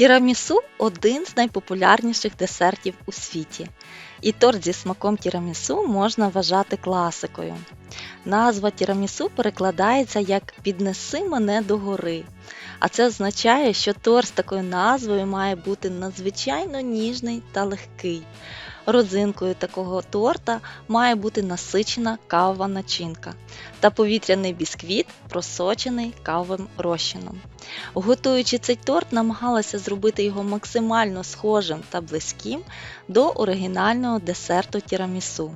Тірамісу один з найпопулярніших десертів у світі. І торт зі смаком тірамісу можна вважати класикою. Назва тірамісу перекладається як Піднеси мене до гори. А це означає, що торт з такою назвою має бути надзвичайно ніжний та легкий. Родзинкою такого торта має бути насичена кавова начинка та повітряний бісквіт, просочений кавовим розчином. Готуючи цей торт, намагалася зробити його максимально схожим та близьким до оригінального десерту тірамісу.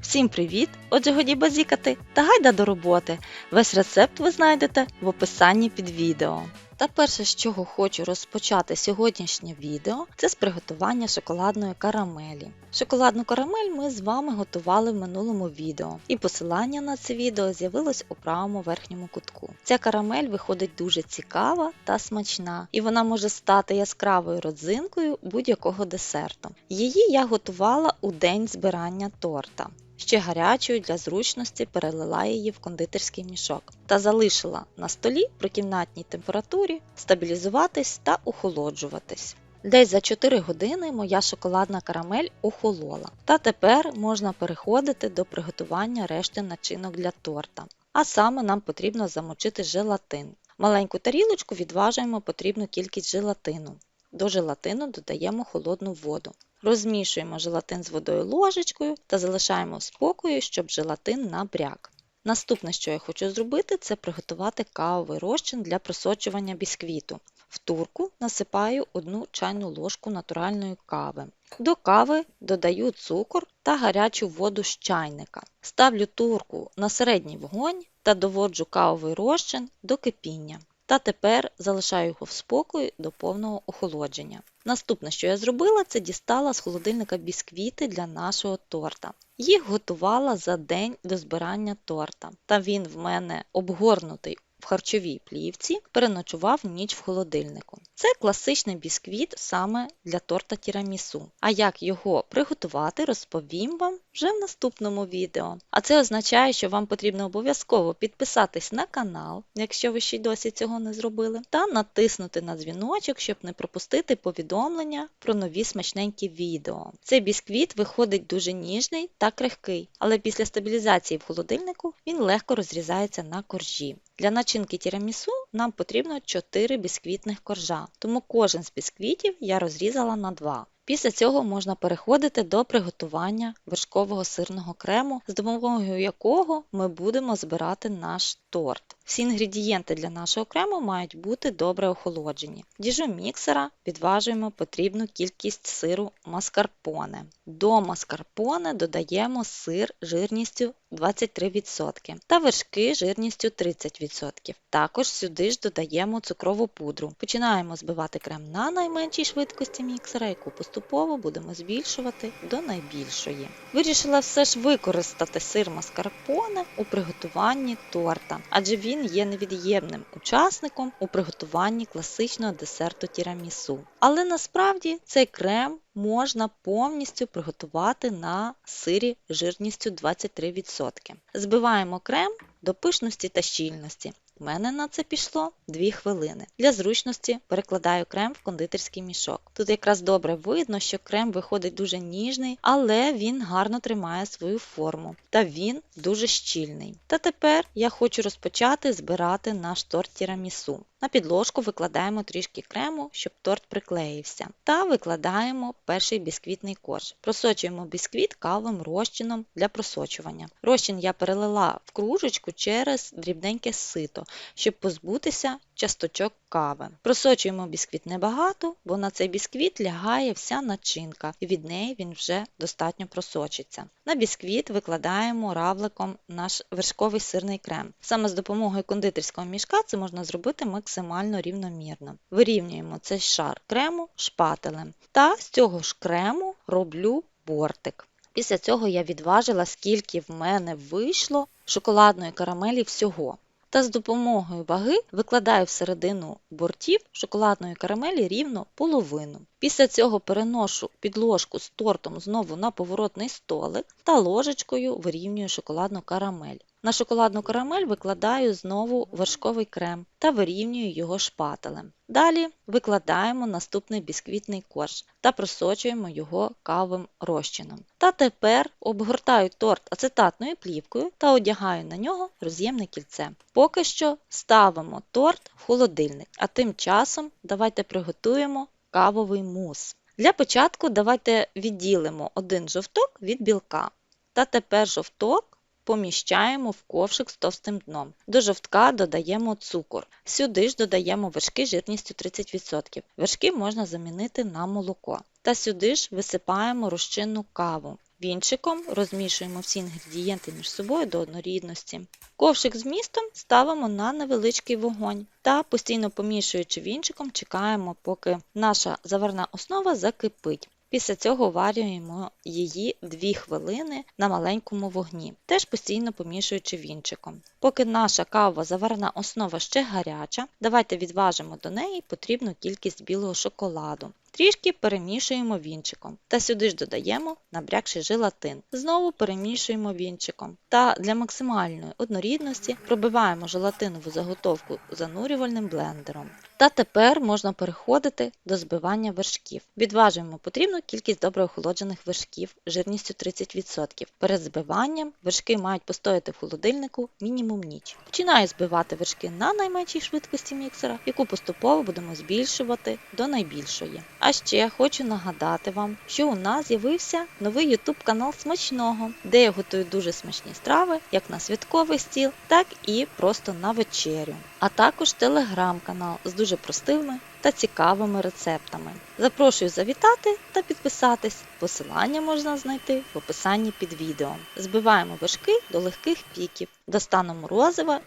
Всім привіт! Отже, годі базікати та гайда до роботи. Весь рецепт ви знайдете в описанні під відео. Та перше, з чого хочу розпочати сьогоднішнє відео, це з приготування шоколадної карамелі. Шоколадну карамель ми з вами готували в минулому відео, і посилання на це відео з'явилось у правому верхньому кутку. Ця карамель виходить дуже цікава та смачна, і вона може стати яскравою родзинкою будь-якого десерту. Її я готувала у день збирання торта. Ще гарячою для зручності перелила її в кондитерський мішок та залишила на столі при кімнатній температурі стабілізуватись та охолоджуватись. Десь за 4 години моя шоколадна карамель охолола. Та тепер можна переходити до приготування решти начинок для торта. А саме нам потрібно замочити желатин. Маленьку тарілочку відважуємо потрібну кількість желатину. До желатину додаємо холодну воду. Розмішуємо желатин з водою ложечкою та залишаємо спокою, щоб желатин набряк. Наступне, що я хочу зробити, це приготувати кавовий розчин для просочування бісквіту. В турку насипаю 1 чайну ложку натуральної кави. До кави додаю цукор та гарячу воду з чайника. Ставлю турку на середній вогонь та доводжу кавовий розчин до кипіння. Та тепер залишаю його в спокої до повного охолодження. Наступне, що я зробила, це дістала з холодильника бісквіти для нашого торта. Їх готувала за день до збирання торта, та він в мене обгорнутий в харчовій плівці, переночував ніч в холодильнику. Це класичний бісквіт саме для торта тірамісу. А як його приготувати, розповім вам вже в наступному відео. А це означає, що вам потрібно обов'язково підписатись на канал, якщо ви ще й досі цього не зробили, та натиснути на дзвіночок, щоб не пропустити повідомлення про нові смачненькі відео. Цей бісквіт виходить дуже ніжний та крихкий, але після стабілізації в холодильнику він легко розрізається на коржі. Для начинки тірамісу нам потрібно 4 бісквітних коржа, тому кожен з бісквітів я розрізала на 2. Після цього можна переходити до приготування вершкового сирного крему, з допомогою якого ми будемо збирати наш торт. Всі інгредієнти для нашого крему мають бути добре охолоджені. Діжу міксера підважуємо потрібну кількість сиру маскарпоне. До маскарпоне додаємо сир жирністю 23% та вершки жирністю 30%. Також сюди ж додаємо цукрову пудру. Починаємо збивати крем на найменшій швидкості міксера, яку поступово будемо збільшувати до найбільшої. Вирішила все ж використати сир маскарпоне у приготуванні торта, адже він є невід'ємним учасником у приготуванні класичного десерту тірамісу. Але насправді цей крем можна повністю приготувати на сирі жирністю 23%. Збиваємо крем до пишності та щільності. У мене на це пішло 2 хвилини. Для зручності перекладаю крем в кондитерський мішок. Тут якраз добре видно, що крем виходить дуже ніжний, але він гарно тримає свою форму та він дуже щільний. Та тепер я хочу розпочати збирати наш торт тірамісу. На підложку викладаємо трішки крему, щоб торт приклеївся. Та викладаємо перший бісквітний корж. Просочуємо бісквіт кавовим розчином для просочування. Розчин я перелила в кружечку через дрібненьке сито, щоб позбутися часточок кави. Просочуємо бісквіт небагато, бо на цей бісквіт лягає вся начинка, і від неї він вже достатньо просочиться. На бісквіт викладаємо равликом наш вершковий сирний крем. Саме з допомогою кондитерського мішка це можна зробити максимально рівномірно. Вирівнюємо цей шар крему шпателем. Та з цього ж крему роблю бортик. Після цього я відважила, скільки в мене вийшло шоколадної карамелі всього та з допомогою ваги викладаю всередину бортів шоколадної карамелі рівно половину. Після цього переношу підложку з тортом знову на поворотний столик та ложечкою вирівнюю шоколадну карамель. На шоколадну карамель викладаю знову вершковий крем та вирівнюю його шпателем. Далі викладаємо наступний бісквітний корж та просочуємо його кавовим розчином. Та тепер обгортаю торт ацетатною плівкою та одягаю на нього роз'ємне кільце. Поки що ставимо торт в холодильник, а тим часом давайте приготуємо кавовий мус. Для початку давайте відділимо один жовток від білка. Та тепер жовток поміщаємо в ковшик з товстим дном. До жовтка додаємо цукор. Сюди ж додаємо вершки жирністю 30%. Вершки можна замінити на молоко. Та сюди ж висипаємо розчинну каву. Вінчиком розмішуємо всі інгредієнти між собою до однорідності. Ковшик з містом ставимо на невеличкий вогонь та постійно помішуючи вінчиком, чекаємо, поки наша заварна основа закипить. Після цього варюємо її 2 хвилини на маленькому вогні, теж постійно помішуючи вінчиком. Поки наша кава заварна основа ще гаряча, давайте відважимо до неї потрібну кількість білого шоколаду. Трішки перемішуємо вінчиком та сюди ж додаємо набрякший желатин. Знову перемішуємо вінчиком. Та для максимальної однорідності пробиваємо желатинову заготовку занурювальним блендером. Та тепер можна переходити до збивання вершків. Відважуємо потрібну кількість добре охолоджених вершків жирністю 30%. Перед збиванням вершки мають постояти в холодильнику мінімум ніч. Починаю збивати вершки на найменшій швидкості міксера, яку поступово будемо збільшувати до найбільшої. А ще хочу нагадати вам, що у нас з'явився новий YouTube канал Смачного, де я готую дуже смачні страви як на святковий стіл, так і просто на вечерю. А також телеграм-канал з дуже простими та цікавими рецептами. Запрошую завітати та підписатись. Посилання можна знайти в описанні під відео. Збиваємо вершки до легких піків до стану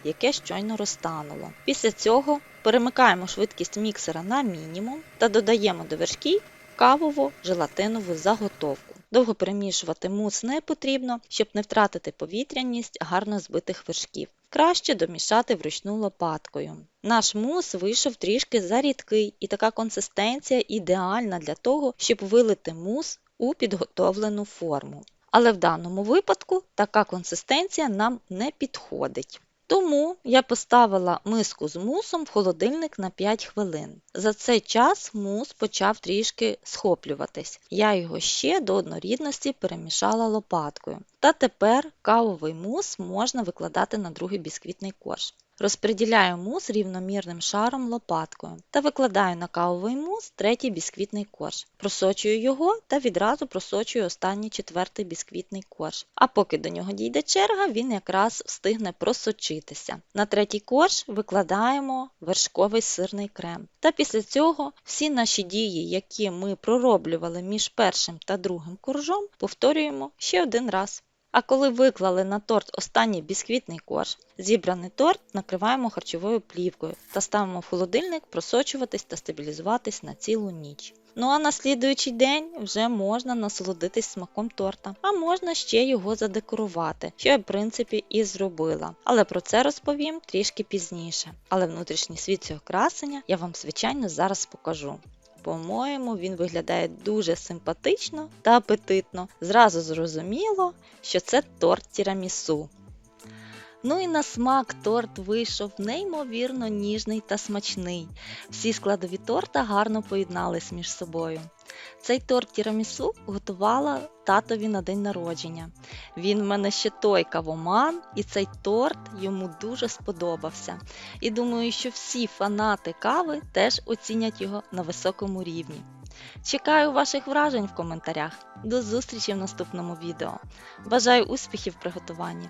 яке щойно розтануло. Після цього перемикаємо швидкість міксера на мінімум та додаємо до вершків кавову желатинову заготовку. Довго перемішувати мус не потрібно, щоб не втратити повітряність гарно збитих вершків. Краще домішати вручну лопаткою. Наш мус вийшов трішки зарідкий, і така консистенція ідеальна для того, щоб вилити мус у підготовлену форму. Але в даному випадку така консистенція нам не підходить. Тому я поставила миску з мусом в холодильник на 5 хвилин. За цей час мус почав трішки схоплюватись. Я його ще до однорідності перемішала лопаткою. Та тепер кавовий мус можна викладати на другий бісквітний корж. Розподіляю мус рівномірним шаром лопаткою та викладаю на кавовий мус третій бісквітний корж. Просочую його та відразу просочую останній четвертий бісквітний корж. А поки до нього дійде черга, він якраз встигне просочитися. На третій корж викладаємо вершковий сирний крем. Та після цього всі наші дії, які ми пророблювали між першим та другим коржом, повторюємо ще один раз. А коли виклали на торт останній бісквітний корж, зібраний торт накриваємо харчовою плівкою та ставимо в холодильник просочуватись та стабілізуватись на цілу ніч. Ну а на слідуючий день вже можна насолодитись смаком торта, а можна ще його задекорувати, що я в принципі і зробила. Але про це розповім трішки пізніше. Але внутрішній світ цього красення я вам звичайно зараз покажу. По-моєму, він виглядає дуже симпатично та апетитно. Зразу зрозуміло, що це торт тірамісу. Ну і на смак торт вийшов неймовірно ніжний та смачний. Всі складові торта гарно поєднались між собою. Цей торт тірамісу готувала татові на день народження. Він в мене ще той кавоман, і цей торт йому дуже сподобався. І думаю, що всі фанати кави теж оцінять його на високому рівні. Чекаю ваших вражень в коментарях. До зустрічі в наступному відео. Бажаю успіхів в приготуванні.